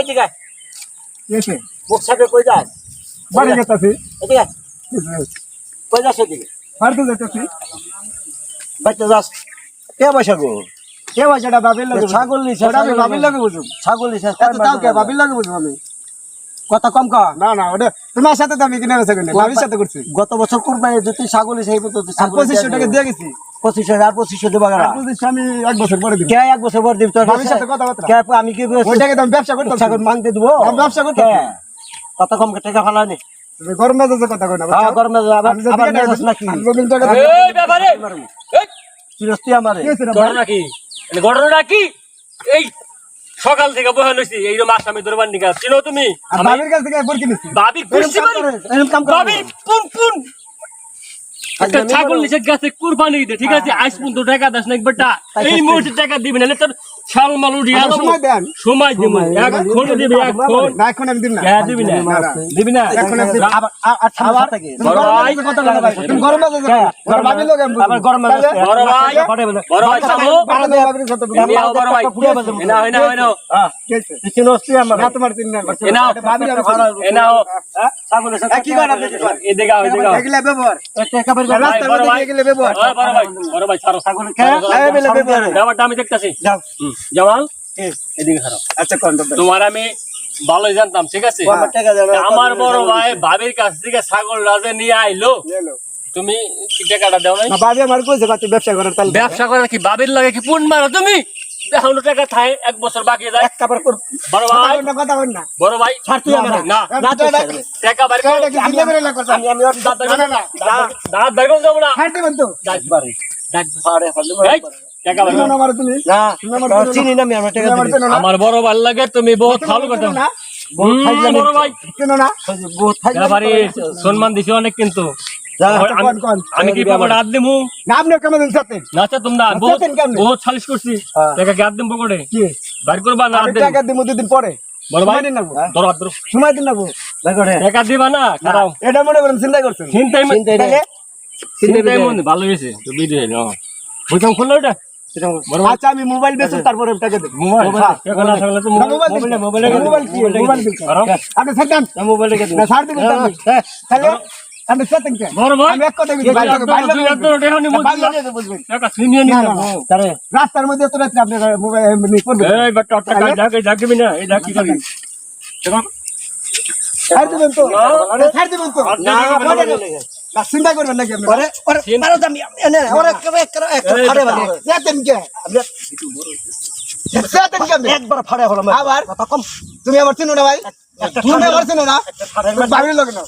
এদিকে আয়। এসে। মুখ সাথে কই যাস? বাড়ি গেতাছি এদিকে আয়। কই যাস এদিকে? বাড়িতে যেতেছি। বাচ্চা যাস। কে বসে গো? কে বাসাটা বাবির লাগে ছাগল নিছে ওটা আমি বাবির লাগে বুঝুম। ছাগল নিছে। এত তাও কে বাবির লাগে বুঝুম আমি। কথা কম কর না না ওটা তোমার সাথে তো আমি কিনে বেচা কিনে বাবির সাথে করছি। গত বছর কুরবানি যদি ছাগল এই টাকা দিয়ে গেছি। পঁচিশশো আর পঁচিশশো দেবা আমি এক বছর পরে দিব। কে এক বছর পর দিব? তোর কে আমি কি ওইটাকে আমি ব্যবসা করতে মানতে দিব? ব্যবসা করতে কত কম টাকা ফালা নি। গরম মেজাজে কথা কই না হ্যাঁ গরমে আবার আবার মেজাজ নাকি? এই ব্যাপারে! চিরস্তি আমারে। কি হয়েছে রে ভাই? ঘটনা কি? মানে ঘটনা কি? এই! সকাল থেকে বহান হইছি এই যে মাছ আমি ধরবার নিকা। চিনো তুমি? আর বাবির কাছ থেকে নিছি। বাবির। বাবির পুন পুন একটা ছাগল নিচে গাছে কুরবানি দিতে ঠিক আছে? আজ পর্যন্ত টাকা দাস না বেটা। এই মুহূর্তে টাকা দিবি না তোর শাল মাল উঠিয়ে আমার সময় দেন। সময় দিব। এখন দিবি এখন না এখন আমি দিন না। হ্যাঁ দিবি না। না, না। দিবি না। এখন আমি আবার আর- আর থাকে বড় ভাই, কথা বলো ভাই তুমি গরম কে? গরম বাবির লোক আমি আবার গরম মেজাজ বড় ভাই। বড় ভাই। বলো। এনে আও বড় ভাই। এনা হয় না হয় না হ্যাঁ, কি হয়েছে? তুই চিনস্তি আমারে। না তোমার চিন না এ নাও। বাবির আমি চিনি। এনা হ্যাঁ, আমি দেখতাছি। জামাল? আচ্ছা তোমার আমি ভালোই জানতাম ঠিক আছে? আমার। বড় ভাই ভাবির কাছ থেকে ছাগল রাজে নিয়ে আইলো। তুমি কি টাকাটা দেও নাই? না বাবি আমার কইছে ব্যবসা করার ব্যবসা করে কি? বাবির লাগে কি পুন মারো তুমি? এখন টাকা এক বছর বাকি যায়। এক কাপড় কর। বড় ভাই না কথা কই না। বড় ভাই ছাড় তুই আমারে। না না টাকা বাড়ি এটা কি আমি মেরে লাগা আমি দাঁত না, না, না। দাঁত বের করে না হাঁটতে বন্ধু দাঁত দাঁত টাকা তুমি না আমার তুমি? না তুমি আমার তোর চিনো না? আমি আমার টাকা আমার বড় ভালো লাগে তুমি বহুত ভালো কথা। না? বহুত না? বহুত ফাইজলামি সম্মান দিছি অনেক কিন্তু। আমি- কোন, কোন? আমি কি পকেটে হাত দিমু না আপনি কেমন সাথে না আচ্ছা তোমরা বহুত আচ্ছা? বহুত সালিশ করছি হ্যাঁ। টাকা হাত দিম পকেটে কি বাইর করবা না দিম টাকা দিব দুদিন পরে বড় ভাই সময় দিন না গো। ধরো হাত ধরো সময় দিন না গো। দেখো রে। টাকা দিবা না খারাপ এটা করেন চিন্তা করছেন চিন্তাই চিন্তাই নেই। তাহলে? চিন্তাই ভালো হয়েছে তো ভিডিও না বুঝতাম খুললো ওটা বড় ভাই আচ্ছা আমি মোবাইল বেচুন তারপরে আমি টাকা দেব মোবাইল হ্যাঁ। না না, mobile mobile mobile mobile mobile কি? মোবাইল দিন। আপনি মোবাইল। না ছাড় দিবেন আপনি। হ্যাঁ, তাহলে বড় ভাই আমি এক কথা। তারে, রাস্তার মধ্যে তো? রাত্রে আপনি করবেন না এই চিন্তা করবেন নাকি আমি- একেবারে ফাড়ে আবার? তুমি আমার চিনো না ভাই? তুমি আমার না? বাবির লোক না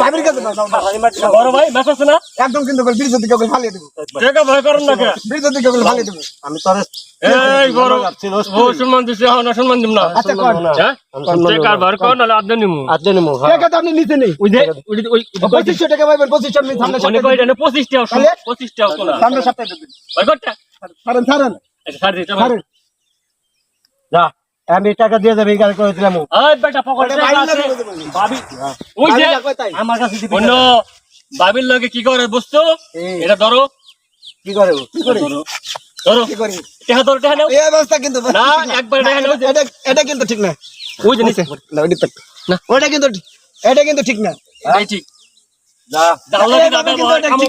বাবির কাছে না, না, না। ফাড়ে মার দিলাম। বড় ভাই মেসেজ না? একদম কিন্তু বীর দিকে ওগুলো ফালিয়ে দেবো। টাকা ভয় করেন না কে? বীর দিকে ওগুলো ফালিয়ে দেবো। আমি তোরে এই বড় ও সম্মান দিছে এখন আর সম্মান দিব না। আচ্ছা কোন হ্যাঁ? টাকা কর নিমু। আজকে নিমু। টাকা তো আপনি নেই ওই যে ওই আপনি সামনে অনেক সপ্তাহে না 25 টাকা 25 টাকা তো সামনে সপ্তাহে দেবেন। ওই কয়টা ছাড়েন ছাড়েন এটা ছাড় যা, আমি টাকা দিয়ে যাবি গাড়ি করে দিলাম ওই বেটা পকেটে আছে ভাবি ওই যে। আমার কাছে দিবি অন্য না। বাবির লগে কি করে বুঝছ এটা ধরো কি করে কি করে ধরো ধরো কি করি ধরো নাও এই অবস্থা কিন্তু না একবার টাকা নাও এটা এটা কিন্তু ঠিক না ওই যে নিচে না ওইটা ঠিক না। ওটা কিন্তু এটা কিন্তু ঠিক না এই ঠিক যা, দাও লাগে দাও আমার